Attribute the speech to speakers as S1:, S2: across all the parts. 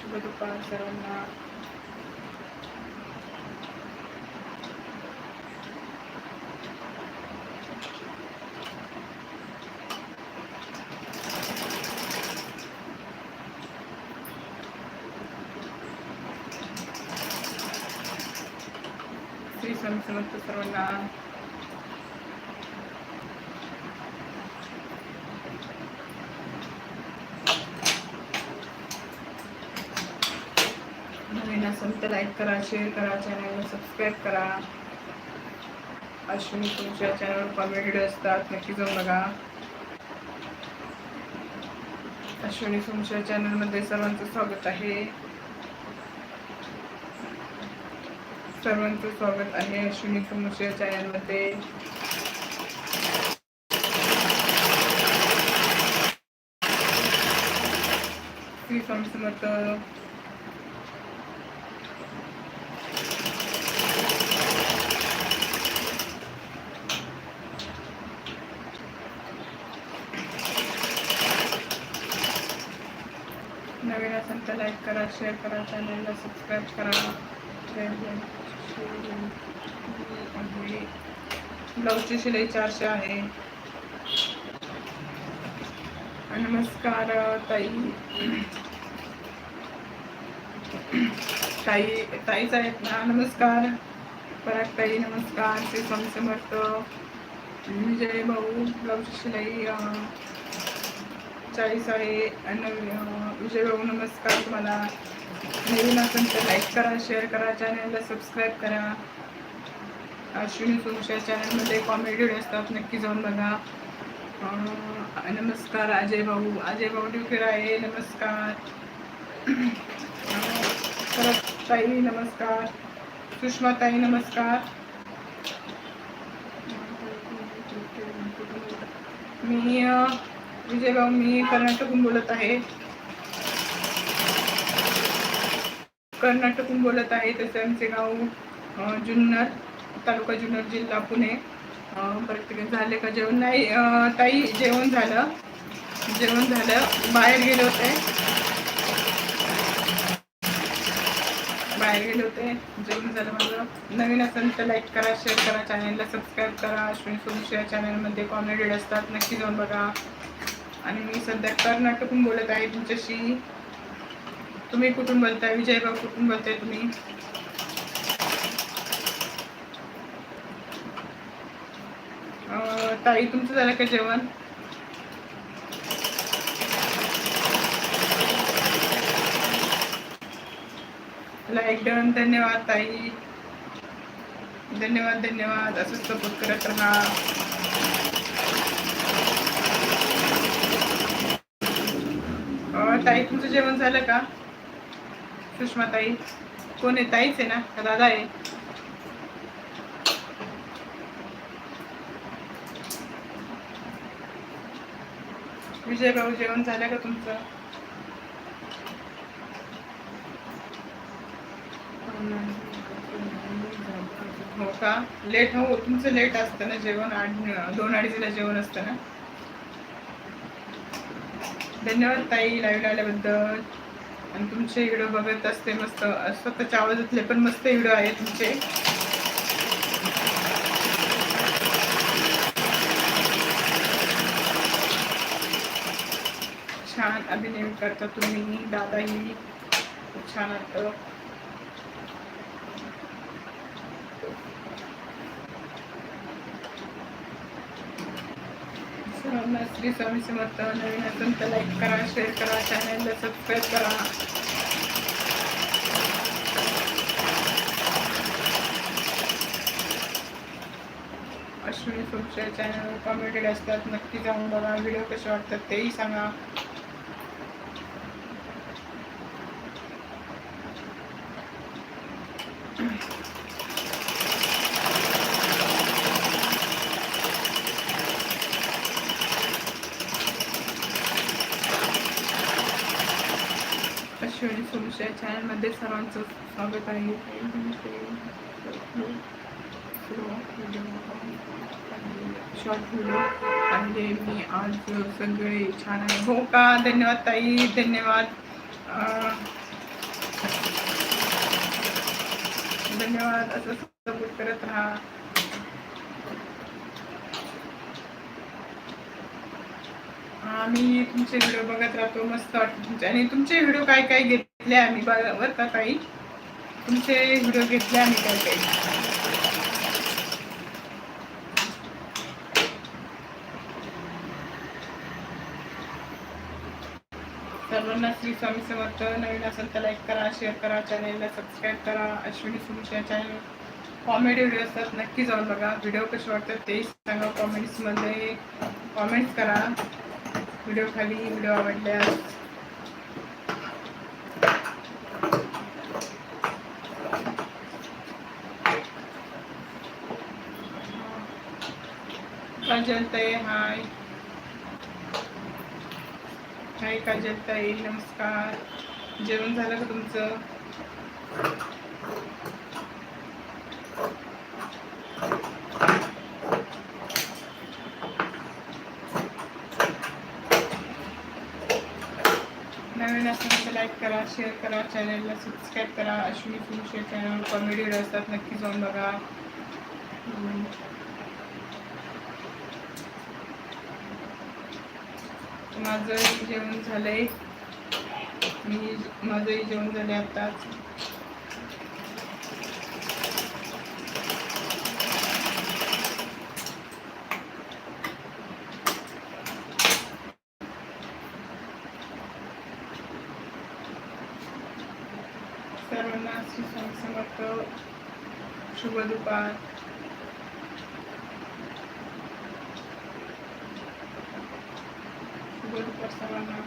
S1: समर्थ शुभ दुपार सर्वांना श्री स्वामी समर्थ सर्वांना नवीन असेल तर लाईक करा शेअर करा चॅनलला सबस्क्राईब करा. अश्विनी तुमच्या चॅनलवर कॉमेडी व्हिडिओ असतात नक्की जाऊन बघा. अश्विनी तुमच्या चॅनलमध्ये सर्वांचं स्वागत आहे. सर्वांचं स्वागत आहे अश्विनी तुमच्या चॅनलमध्ये श्री स्वामी समर्थ नवीन असेल तर लाईक करा शेअर करा चॅनलला सबस्क्राईब करा. ब्लाऊजची शिलाई चारशे आहे. नमस्कार ताई. ताई ताईच आहेत ना? नमस्कार. पराग ताई नमस्कार. ते स्वामी समर्थ. विजय भाऊ ब्लाऊजची शिलाई चाळीस आहे विजय भाऊ नमस्कार तुम्हाला. नवीन असेल तर लाईक करा शेअर करा चॅनलला सबस्क्राईब करा. अश्विनी तुमच्या चॅनलमध्ये कॉमेडी असतात नक्की जाऊन बघा. नमस्कार अजय भाऊ. अजय भाऊ ड्युकेर आहे नमस्कार. अं, परत ताई नमस्कार. सुषमा ताई नमस्कार. मी विजयभाऊ मी कर्नाटकहून बोलत आहे. कर्नाटकहून बोलत आहे तसं आमचे गाव जुन्नर तालुका जुन्नर जिल्हा पुणे. परत झाले का जेवण? नाही ताई जेवण झालं. जेवण झालं. बाहेर गेले होते. बाहेर गेले होते. जेवण झालं माझं. नवीन असेल तर लाईक करा शेअर करा चॅनलला सबस्क्राईब करा. अश्विनी सोमशी शेअर चॅनलमध्ये कॉमेडी असतात. नक्की जाऊन बघा. आणि मी सध्या कर्नाटकहून बोलत आहे तुमच्याशी. तुम्ही कुठून बोलताय? विजयभाऊ कुठून बोलताय तुम्ही? ताई तुमचं झालं का जेवण? लाईक डन धन्यवाद ताई. धन्यवाद धन्यवाद. असंच सपोर्ट करत राहा. ताई तुमचं जेवण झालं का? सुषमा ताई कोण आहे? ताईच आहे ना? का दादा आहे? विजय भाऊ जेवण झालं का तुमचं? हो का? लेट हो तुमचं लेट असतं ना जेवण? आठ दोन अडीचला जेवण असतं ना? धन्यवाद ताई लाईव्ह आल्याबद्दल. आणि तुमचे व्हिडिओ बघत असते मस्त स्वतःच्या आवाजातले पण मस्त व्हिडिओ आहे तुमचे. छान अभिनय करता तुम्ही दादाही. खूप छान वाटतं सर्वांना श्री स्वामी समर्थ नवीन असून तर लाईक करा शेअर करा चॅनलला सबस्क्राईब करा। अश्विनी तुमच्या चॅनलवर कॉमेडी असतात नक्की जाऊन बघा व्हिडिओ कसे वाटतात तेही सांगा. अश्विनी तुमच्या चॅनलमध्ये सर्वांचं स्वागत आहे. शॉर्ट व्हिडिओ पाहिले मी आज सगळे छान आहे हो का? धन्यवाद ताई. धन्यवाद. धन्यवाद. असं सपोर्ट करत राहा. आम्ही तुमचे व्हिडिओ बघत राहतो. मस्त वाटतं तुमचे. आणि तुमचे व्हिडिओ काय काय घेतले आम्ही बरं का ताई तुमचे व्हिडिओ घेतले आम्ही काय काही? सर्वांना श्री स्वामी समर्थ. नवीन असेल तर लाईक करा शेअर करा चॅनेलला सबस्क्राईब करा. Ashwini Sumisha channel comedy video असतात नक्की जाऊन बघा. व्हिडिओ कसे वाटतात तेही सांगा. कॉमेंट्समध्ये कॉमेंट्स करा. व्हिडिओ खाली व्हिडिओ आवडल्यास. काजल हाय. हाय काजल नमस्कार. जेवण झालं का तुमचं? नवीन असेल तर लाईक करा शेअर करा चॅनलला सबस्क्राईब करा. अश्विनी तुमच्या चॅनल कॉमेडी असतात नक्की जाऊन बघा. माझं जेवण झालंय. मी माझंही जेवण झाले आताच. सर्वांना समर्थ शुभ दुपार शुभ दुपार सर्वांना.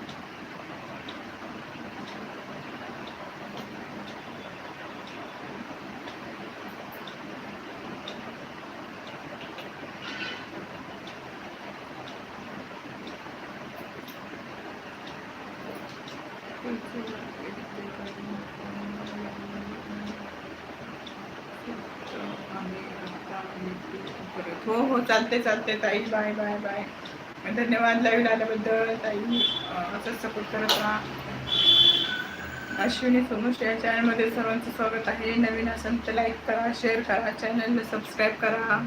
S1: हो हो चालते चालते ताई. Bye bye bye. धन्यवाद लाईव्ह आल्याबद्दल. ताई असंच सपोर्ट करत राहा. अश्विनी सोनुष या चॅनलमध्ये सर्वांचं स्वागत आहे. नवीन असेल तर लाईक करा शेअर करा चॅनलला सबस्क्राईब करा.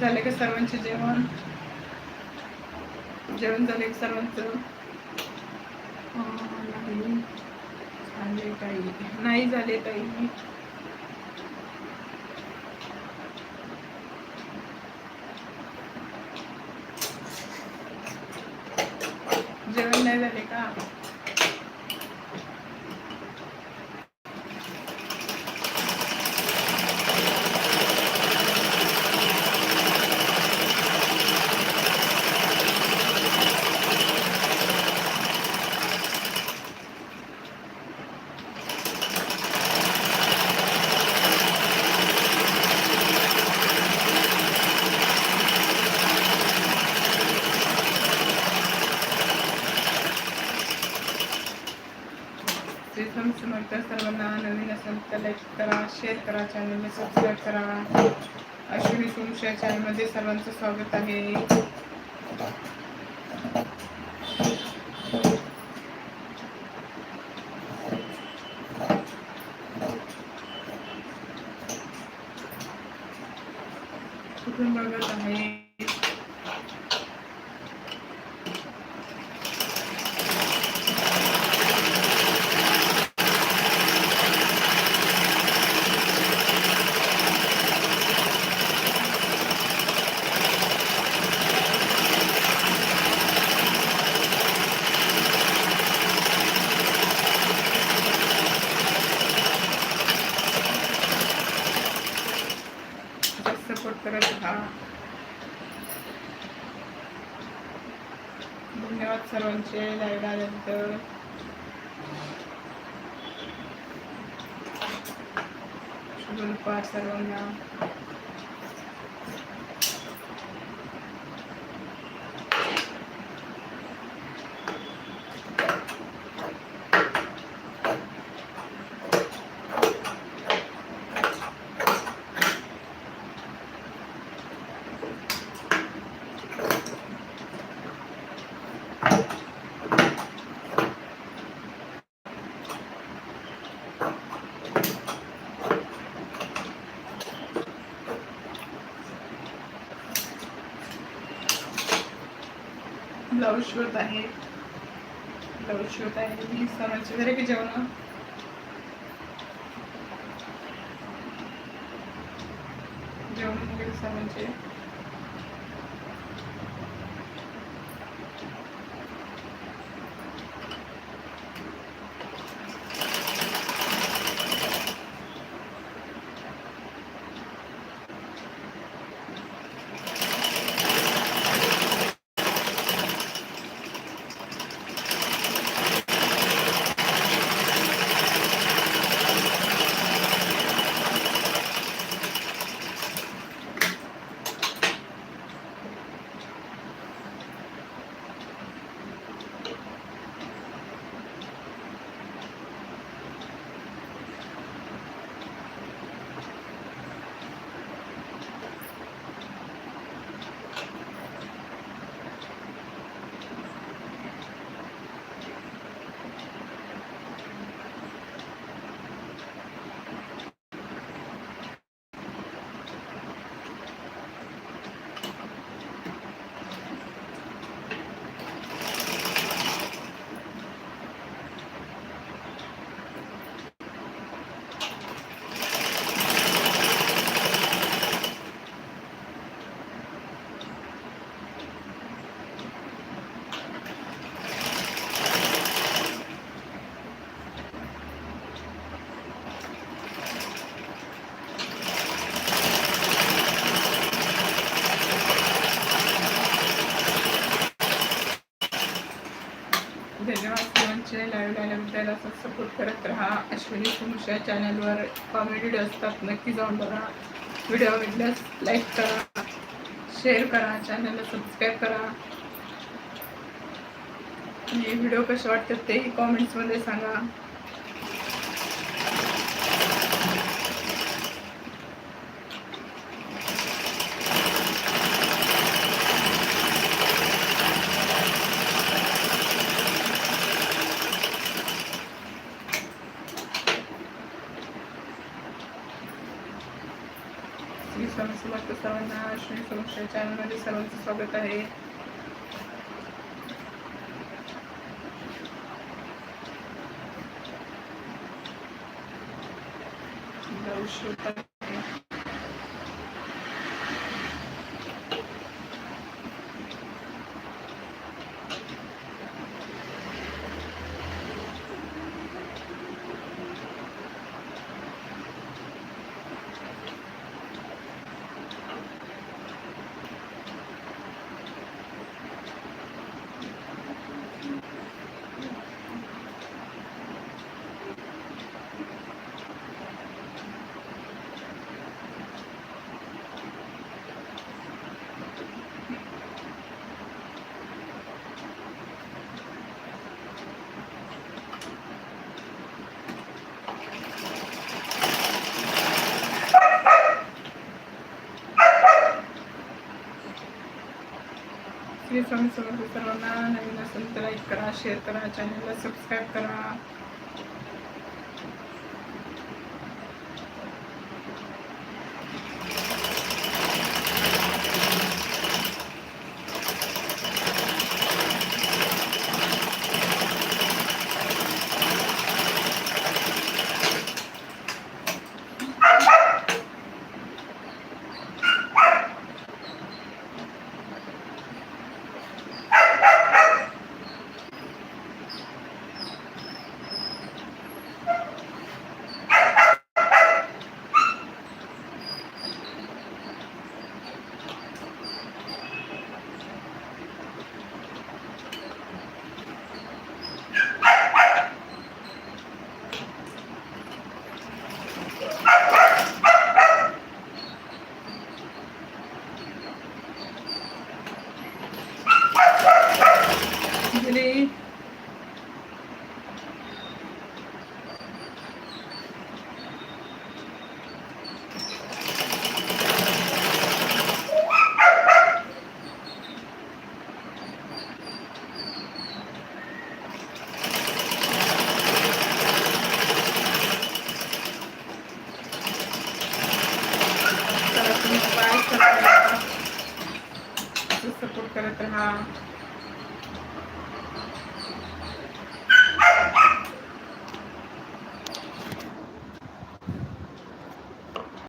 S1: झाले का सर्वांचे जेवण? जेवण झाले का सर्वांचं? अं, नाही झाले ताई नाही झाले ताई जेवण नाही झाले का श्री स्वामी समर्थ सर्वांना नवीन असेल तर लाईक करा शेअर करा चॅनलला सबस्क्राईब करा. अश्विनी सोमशा चॅनलमध्ये सर्वांचं स्वागत आहे कुठून बघत आहे करत राहा धन्यवाद सर्वांचे लाईव्ह आल्यानंतर शुभ दुपार सर्वांना ब्लाऊज शिवत आहे. ब्लाऊज शिवत आहे. मी सणाचे वगैरे की जेवण जेवण वगैरे सर्वांचे धन्यवाद सर्वांचे लाईव्ह आल्याबद्दल असं सपोर्ट करत राहा. अश्विनी सुमुषा चॅनलवर कॉमेडी असतात नक्की जाऊन बघा. व्हिडिओ आवडल्यास लाईक करा. शेअर करा. चॅनलला सबस्क्राईब करा. आणि व्हिडिओ कसे वाटतात तेही कॉमेंट्समध्ये सांगा श्री स्वामी समर्थ सर्वांना श्री समर्थ चॅनलमध्ये सर्वांचं स्वागत आहे ब्लाऊज शिवतात आहे. श्री स्वामी समर्थ सर्वांना नवीन असेल तर लाईक करा शेअर करा चॅनलला सबस्क्राईब करा.